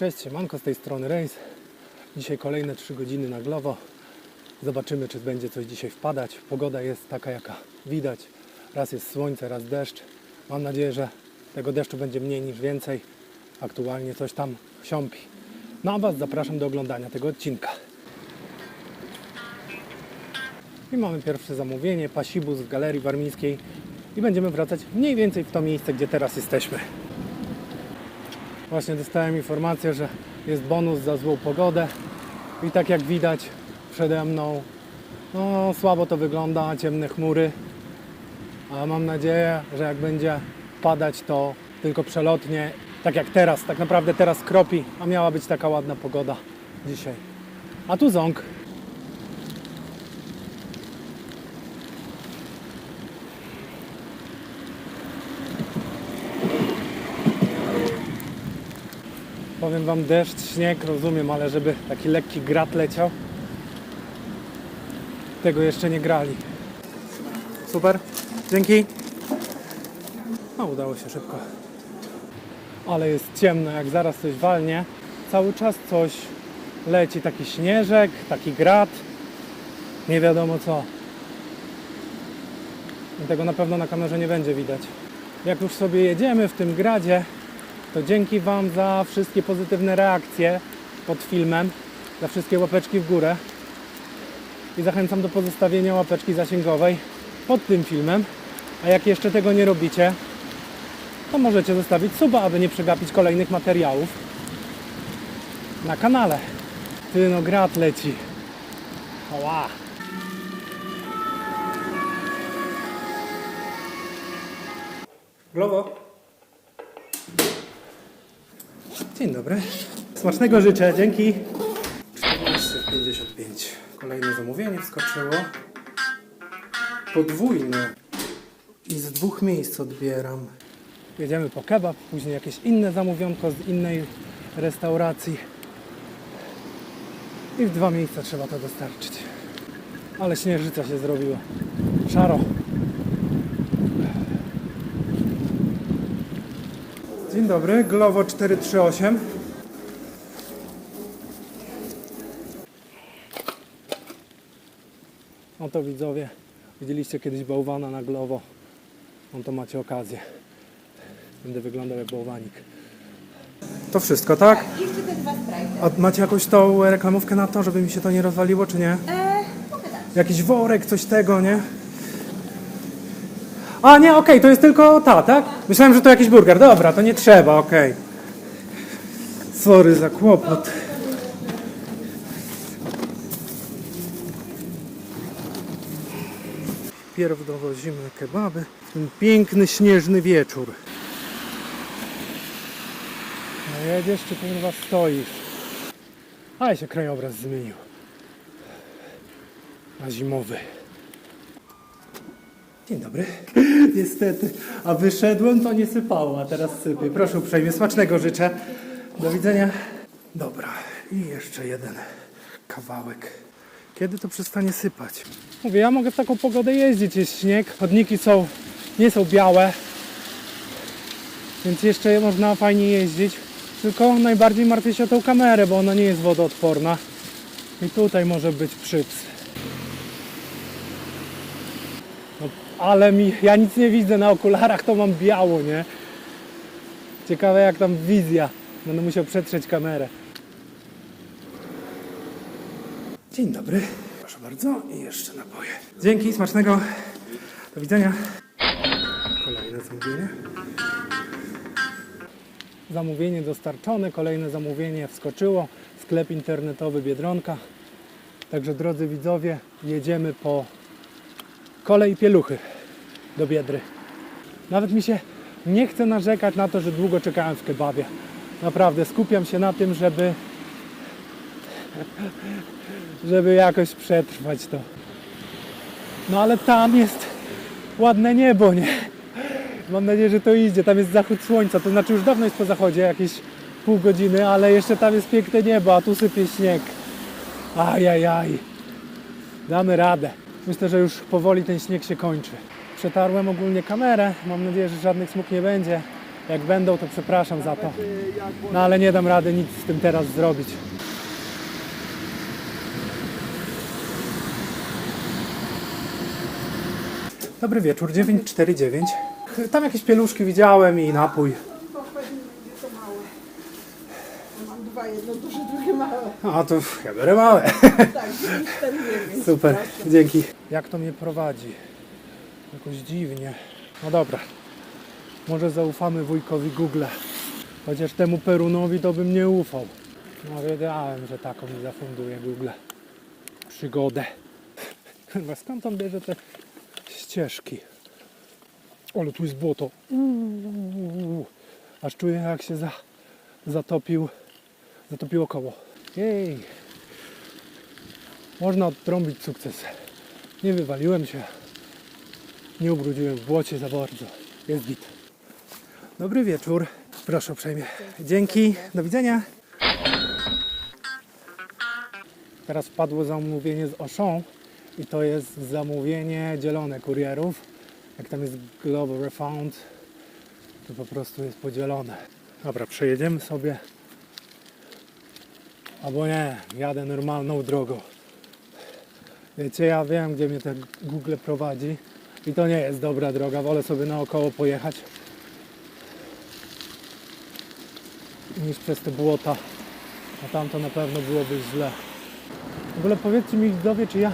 Cześć, siemanko, z tej strony Rejs. Dzisiaj kolejne 3 godziny na Glowo. Zobaczymy, czy będzie coś dzisiaj wpadać. Pogoda jest taka, jaka widać. Raz jest słońce, raz deszcz. Mam nadzieję, że tego deszczu będzie mniej niż więcej. Aktualnie coś tam siąpi. No a Was zapraszam do oglądania tego odcinka. I mamy pierwsze zamówienie, pasibus w Galerii Warmińskiej. I będziemy wracać mniej więcej w to miejsce, gdzie teraz jesteśmy. Właśnie dostałem informację, że jest bonus za złą pogodę i tak jak widać przede mną, no słabo to wygląda, ciemne chmury, ale mam nadzieję, że jak będzie padać to tylko przelotnie, tak jak teraz, tak naprawdę teraz kropi, a miała być taka ładna pogoda dzisiaj. A tu ząg. Powiem Wam, deszcz, śnieg, rozumiem, ale żeby taki lekki grat leciał, tego jeszcze nie grali. Super, dzięki. No, udało się szybko. Ale jest ciemno, jak zaraz coś walnie. Cały czas coś leci, taki śnieżek, taki grat. Nie wiadomo co. I Tego na pewno na kamerze nie będzie widać. Jak już sobie jedziemy w tym gradzie, to dzięki Wam za wszystkie pozytywne reakcje pod filmem, za wszystkie łapeczki w górę i zachęcam do pozostawienia łapeczki zasięgowej pod tym filmem. A jak jeszcze tego nie robicie, to możecie zostawić suba, aby nie przegapić kolejnych materiałów na kanale. Ty no grat leci. Ała. Glowo. Dzień dobry. Smacznego życzę, dzięki. 14,55. Kolejne zamówienie wskoczyło. Podwójne. I z dwóch miejsc odbieram. Jedziemy po kebab, później jakieś inne zamówionko z innej restauracji. I w dwa miejsca trzeba to dostarczyć. Ale śnieżyca się zrobiła. Szaro. Dzień dobry, Glovo 438. No to widzowie, widzieliście kiedyś bałwana na Glovo. No to macie okazję. Będę wyglądał jak bałwanik. To wszystko, tak? Jeszcze te dwa sprite. A macie jakąś tą reklamówkę na to, żeby mi się to nie rozwaliło, czy nie? Eee, mogę dać. Jakiś worek, coś tego, nie? A nie, okej, to jest tylko ta, tak? Myślałem, że to jakiś burger. Dobra, to nie trzeba, okej. Sorry za kłopot. Pierw dowozimy kebaby ten piękny, śnieżny wieczór. No jedziesz, czy kurwa stoisz? Ale się krajobraz zmienił na zimowy. Dzień dobry. Niestety, a wyszedłem, to nie sypało, a teraz sypie. Proszę uprzejmie, smacznego życzę. Do widzenia. Dobra, i jeszcze jeden kawałek. Kiedy to przestanie sypać? Mówię, ja mogę w taką pogodę jeździć, jest śnieg, chodniki są, nie są białe, więc jeszcze można fajnie jeździć. Tylko najbardziej martwię się o tą kamerę, bo ona nie jest wodoodporna. I tutaj może być przyps. No, ale mi, ja nic nie widzę na okularach, to mam biało, nie? Ciekawe jak tam wizja. Będę musiał przetrzeć kamerę. Dzień dobry. Proszę bardzo. I jeszcze napoje. Dzięki, smacznego. Do widzenia. Kolejne zamówienie. Zamówienie dostarczone, kolejne zamówienie wskoczyło. Sklep internetowy Biedronka. Także drodzy widzowie, jedziemy po kolej pieluchy do Biedry. Nawet mi się nie chce narzekać na to, że długo czekałem w kebabie. Naprawdę skupiam się na tym, żeby żeby jakoś przetrwać to. No ale tam jest ładne niebo, nie? Mam nadzieję, że to idzie. Tam jest zachód słońca, to znaczy już dawno jest po zachodzie, jakieś pół godziny, ale jeszcze tam jest piękne niebo, a tu sypie śnieg. Ajajaj. Damy radę. Myślę, że już powoli ten śnieg się kończy. Przetarłem ogólnie kamerę. Mam nadzieję, że żadnych smug nie będzie. Jak będą, to przepraszam za to. No ale nie dam rady nic z tym teraz zrobić. Dobry wieczór, 949. Tam jakieś pieluszki widziałem i napój. Bo pewnie będzie to małe. Ja mam dwa, jedno duże, drugie małe. A to ja biorę małe. Tak, 9, 4, 9. Super, dzięki. Jak to mnie prowadzi? Jakoś dziwnie. No dobra, może zaufamy wujkowi Google. Chociaż temu Perunowi to bym nie ufał. No wiedziałem, że taką mi zafunduje Google. Przygodę. Chyba skąd on bierze te ścieżki? Ale tu jest błoto. Uuu. Aż czuję jak się za, zatopił, zatopiło koło. Jej. Można odtrąbić sukces. Nie wywaliłem się. Nie ubrudziłem w błocie za bardzo. Jest git. Dobry wieczór. Proszę uprzejmie. Dzięki. Do widzenia. Teraz wpadło zamówienie z Auchan i to jest zamówienie dzielone kurierów. Jak tam jest Global Refund, to po prostu jest podzielone. Dobra, przejedziemy sobie. Albo nie, jadę normalną drogą. Wiecie, ja wiem, gdzie mnie ten Google prowadzi i to nie jest dobra droga, wolę sobie naokoło pojechać niż przez te błota, a tam to na pewno byłoby źle. W ogóle powiedzcie mi widzowie, czy ja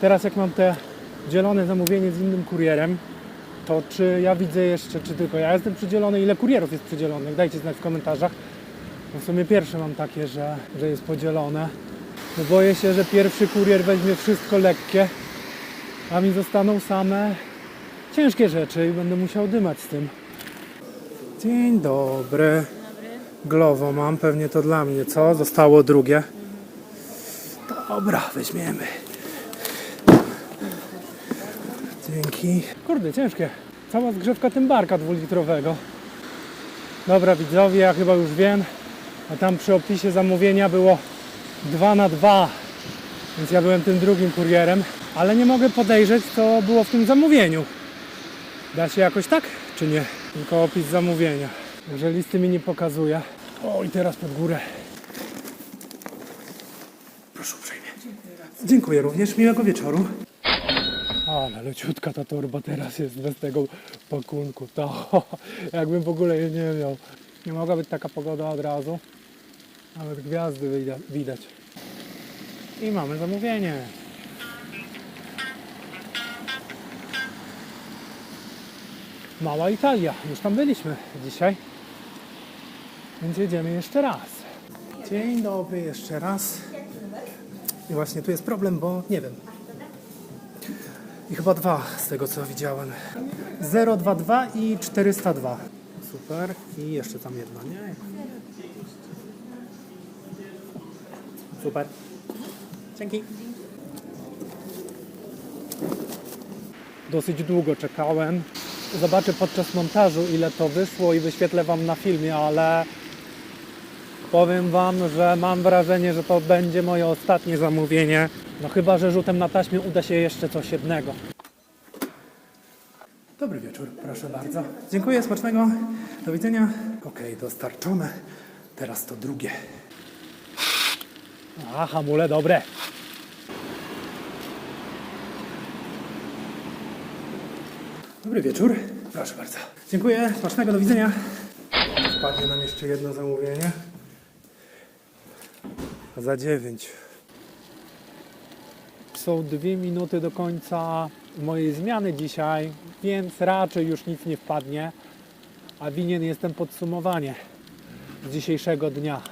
teraz jak mam te dzielone zamówienie z innym kurierem, to czy ja widzę jeszcze, czy tylko ja jestem przydzielony, ile kurierów jest przydzielonych, dajcie znać w komentarzach. Bo w sumie pierwsze mam takie, że, że jest podzielone. No boję się, że pierwszy kurier weźmie wszystko lekkie, a mi zostaną same ciężkie rzeczy i będę musiał dymać z tym. Dzień dobry. Glowo mam, pewnie to dla mnie, co? Zostało drugie. Dobra, weźmiemy. Dzięki. Kurde, ciężkie. Cała zgrzewka tymbarka dwulitrowego. Dobra widzowie, ja chyba już wiem, a tam przy opisie zamówienia było 2 na 2 więc ja byłem tym drugim kurierem, ale nie mogę podejrzeć, co było w tym zamówieniu. Da się jakoś tak, czy nie? Tylko opis zamówienia. Że listy mi nie pokazuje. O, i teraz pod górę. Proszę uprzejmie. Dziękuję również. Miłego wieczoru. Ale leciutka ta torba teraz jest bez tego pakunku. To jakbym w ogóle jej nie miał. Nie mogła być taka pogoda od razu. Nawet gwiazdy widać. I mamy zamówienie. Mała Italia. Już tam byliśmy dzisiaj. Więc jedziemy jeszcze raz. Dzień dobry jeszcze raz. I właśnie tu jest problem, bo nie wiem. I chyba dwa z tego co widziałem. 022 i 402. Super. I jeszcze tam jedno, nie? Super. Dzięki. Dosyć długo czekałem. Zobaczę podczas montażu ile to wyszło i wyświetlę Wam na filmie, ale powiem Wam, że mam wrażenie, że to będzie moje ostatnie zamówienie. No chyba, że rzutem na taśmie uda się jeszcze coś jednego. Dobry wieczór, proszę bardzo. Dziękuję, smacznego. Do widzenia. Okej, dostarczone. Teraz to drugie. A, hamule dobre. Dobry wieczór. Proszę bardzo. Dziękuję, smacznego, do widzenia. Wpadnie nam jeszcze jedno zamówienie. Za dziewięć. Są dwie minuty do końca mojej zmiany dzisiaj, więc raczej już nic nie wpadnie, a winien jestem podsumowanie z dzisiejszego dnia.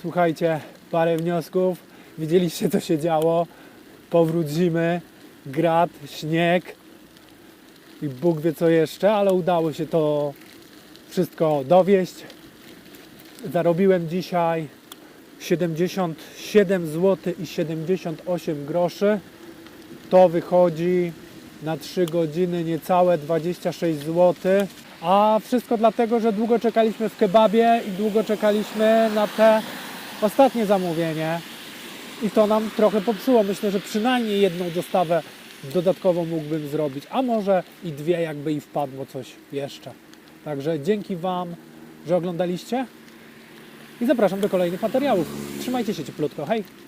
Słuchajcie, parę wniosków. Widzieliście, co się działo. Powrót zimy, grad, śnieg i Bóg wie co jeszcze, ale udało się to wszystko dowieść. Zarobiłem dzisiaj 77 zł i 78 groszy. To wychodzi na 3 godziny niecałe 26 zł. A wszystko dlatego, że długo czekaliśmy w kebabie i długo czekaliśmy na te ostatnie zamówienie. I to nam trochę popsuło. Myślę, że przynajmniej jedną dostawę dodatkową mógłbym zrobić, a może i dwie, jakby i wpadło coś jeszcze. Także dzięki Wam, że oglądaliście i zapraszam do kolejnych materiałów. Trzymajcie się cieplutko, hej!